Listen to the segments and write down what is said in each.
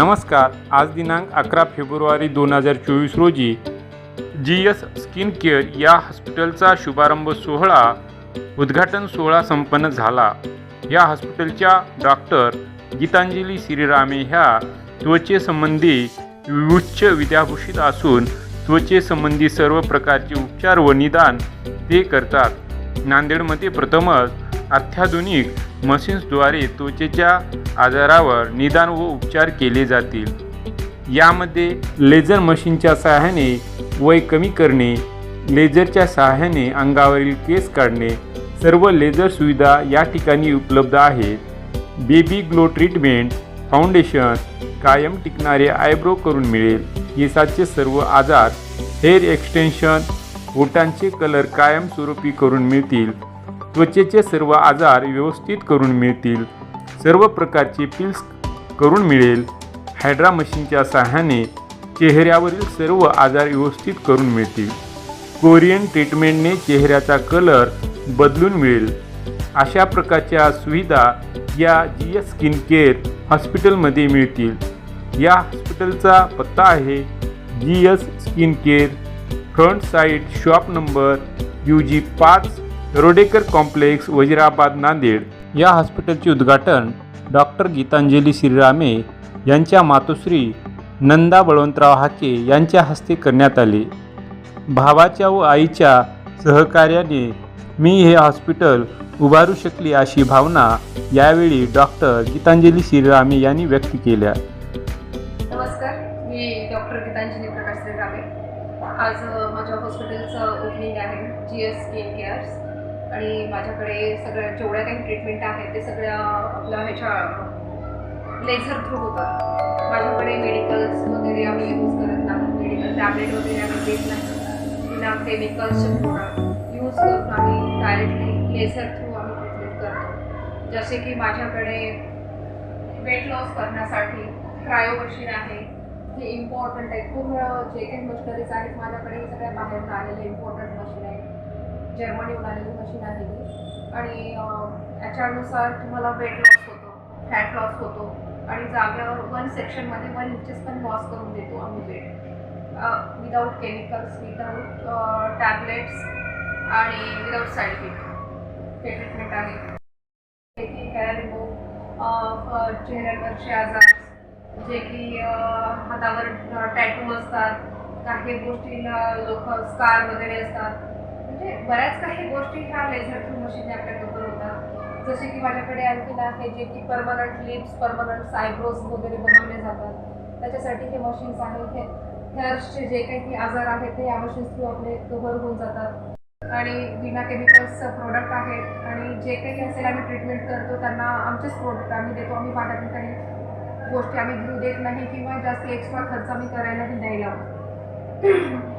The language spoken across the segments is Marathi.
नमस्कार आज दिनांक अकरा फेब्रुवारी दोन हजार चोवीस रोजी जी एस स्किन केअर या हॉस्पिटलचा शुभारंभ सोहळा उद्घाटन सोहळा संपन्न झाला. या हॉस्पिटलच्या डॉक्टर गीतांजली श्रीरामे ह्या त्वचेसंबंधी उच्च विद्याभूषित असून त्वचेसंबंधी सर्व प्रकारचे उपचार व निदान ते करतात. नांदेडमध्ये प्रथमच अत्याधुनिक मशीन्सद्वारे त्वचेच्या आजारावर निदान व उपचार केले जातील. यामध्ये लेझर मशीनच्या सहाय्याने वय कमी करणे लेझरच्या सहाय्याने अंगावरील केस काढणे सर्व लेझर सुविधा या ठिकाणी उपलब्ध आहेत. बेबी ग्लो ट्रीटमेंट फाउंडेशन कायम टिकणारे आयब्रो करून मिळेल. केसाचे सर्व आजार हेअर एक्सटेन्शन ओटांचे कलर कायमस्वरूपी करून मिळतील. त्वचेचे सर्व आजार व्यवस्थित करून मिळतील. सर्व प्रकारचे पिल्स करून मिळेल. हायड्रा मशीनच्या सहाय्याने चेहऱ्यावरील सर्व आजार व्यवस्थित करून मिळतील. कोरियन ट्रीटमेंटने चेहऱ्याचा कलर बदलून मिळेल. अशा प्रकारच्या सुविधा या जी एस स्किन केअर हॉस्पिटलमध्ये मिळतील. या हॉस्पिटलचा पत्ता आहे G S skin care front side shop number U G पाच रोडेकर कॉम्प्लेक्स वजिराबाद नांदेड या हॉस्पिटलचे उद्घाटन डॉक्टर गीतांजली श्रीरामे यांच्या मातोश्री नंदा बळवंतराव हाके यांच्या हस्ते करण्यात आले. भावाच्या व आईच्या सहकार्याने मी हे हॉस्पिटल उभारू शकली अशी भावना यावेळी डॉक्टर गीतांजली श्रीरामे यांनी व्यक्त केल्या. नमस्कार मी डॉक्टर गीतांजली प्रकाश श्रीरामे. आज माझ्या हॉस्पिटलचं ओपनिंग आहे जी एस स्किन केअर्स आणि माझ्याकडे सगळ्या जेवढ्या काही ट्रीटमेंट आहेत ते सगळ्या आपल्या ह्याच्या लेझर थ्रू होतात माझ्याकडे मेडिकल्स वगैरे आम्ही यूज करत नाही. मेडिकल टॅबलेट वगैरे आम्ही देत नाही. बिना केमिकल्सचे प्रोडक्ट यूज करून आम्ही डायरेक्टली लेझर थ्रू आम्ही ट्रीटमेंट करतो. जसे की माझ्याकडे वेट लॉस करण्यासाठी क्रायो मशीन आहे. हे इम्पॉर्टंट आहे. पूर्ण जे काही मशनरीज आहेत माझ्याकडे सगळ्या बाहेरून आलेले इम्पॉर्टंट मशीन आहे जर्मनीहून आलेली मशीन आहे ती. आणि याच्यानुसार तुम्हाला वेट लॉस होतो फॅट लॉस होतो. आणि जाग्यावर वन सेक्शनमध्ये वन इंचेस पण लॉस करून देतो आम्ही weight without chemicals without tablets आणि विदाऊट साईड इफेक्ट हे ट्रीटमेंट आहे. हेअर रिमूव्ह चेहऱ्यावरचे आजार जे की हातावर टॅटू असतात काही गोष्टीला लोक स्कार वगैरे असतात. म्हणजे बऱ्याच काही गोष्टी ह्या लेझर थ्रू मशीनने आपल्याकडे होतात. जसे की माझ्याकडे आणखीन आहे जे की परमनंट लिप्स परमनंट आयब्रोज वगैरे बनवले जातात. त्याच्यासाठी हे मशीन्स आहेत. हे हेअर्सचे जे काही आजार आहेत ते या मशीन्स थ्रू आपले कव्हर होऊन जातात. आणि बिना केमिकल्सचं प्रोडक्ट आहेत. आणि जे काही असेल आम्ही ट्रीटमेंट करतो त्यांना आमचेच प्रोडक्ट आम्ही देतो. आम्ही बाहेरून काही गोष्टी आम्ही घेऊ देत नाही किंवा जास्त एक्स्ट्रा खर्च आम्ही करायलाही नाही लावत.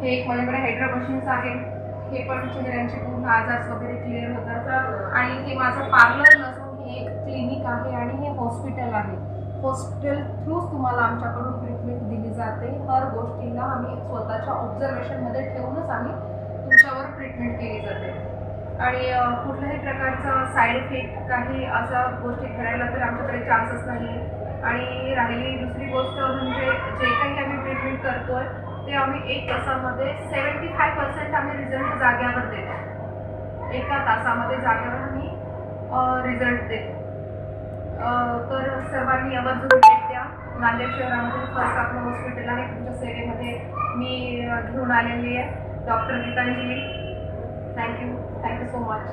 हे एक माझ्याकडे हायड्रा मशीन्स आहे. हे पण चेहऱ्यांचे पूर्ण आजार वगैरे क्लिअर होतात. आणि हे माझं पार्लर नसून हे एक क्लिनिक आहे आणि हे हॉस्पिटल आहे. हॉस्पिटल थ्रूच तुम्हाला आमच्याकडून ट्रीटमेंट दिली जाते. हर गोष्टीला आम्ही स्वतःच्या ऑब्झर्वेशनमध्ये ठेवूनच आम्ही तुमच्यावर ट्रीटमेंट केली जाते. आणि कुठल्याही प्रकारचा साईड इफेक्ट काही अशा गोष्टी करायला तर आमच्याकडे चान्सच नाही. आणि राहिली दुसरी गोष्ट म्हणजे जे काही आम्ही ट्रीटमेंट करतो आहे ते आम्ही एक तासामध्ये सेवन्टी फाय पर्सेंट आम्ही रिझल्ट जाग्यावर देतो. एका तासामध्ये जाग्यावर आम्ही रिझल्ट देतो. तर सर्वांनी आवर्जून भेट द्या नांदेड शहरामध्ये फर्स्ट आपलं हॉस्पिटल आहे तुमच्या सेवेमध्ये मी घेऊन आलेली आहे. Doctor Geetanjali thank you thank you so much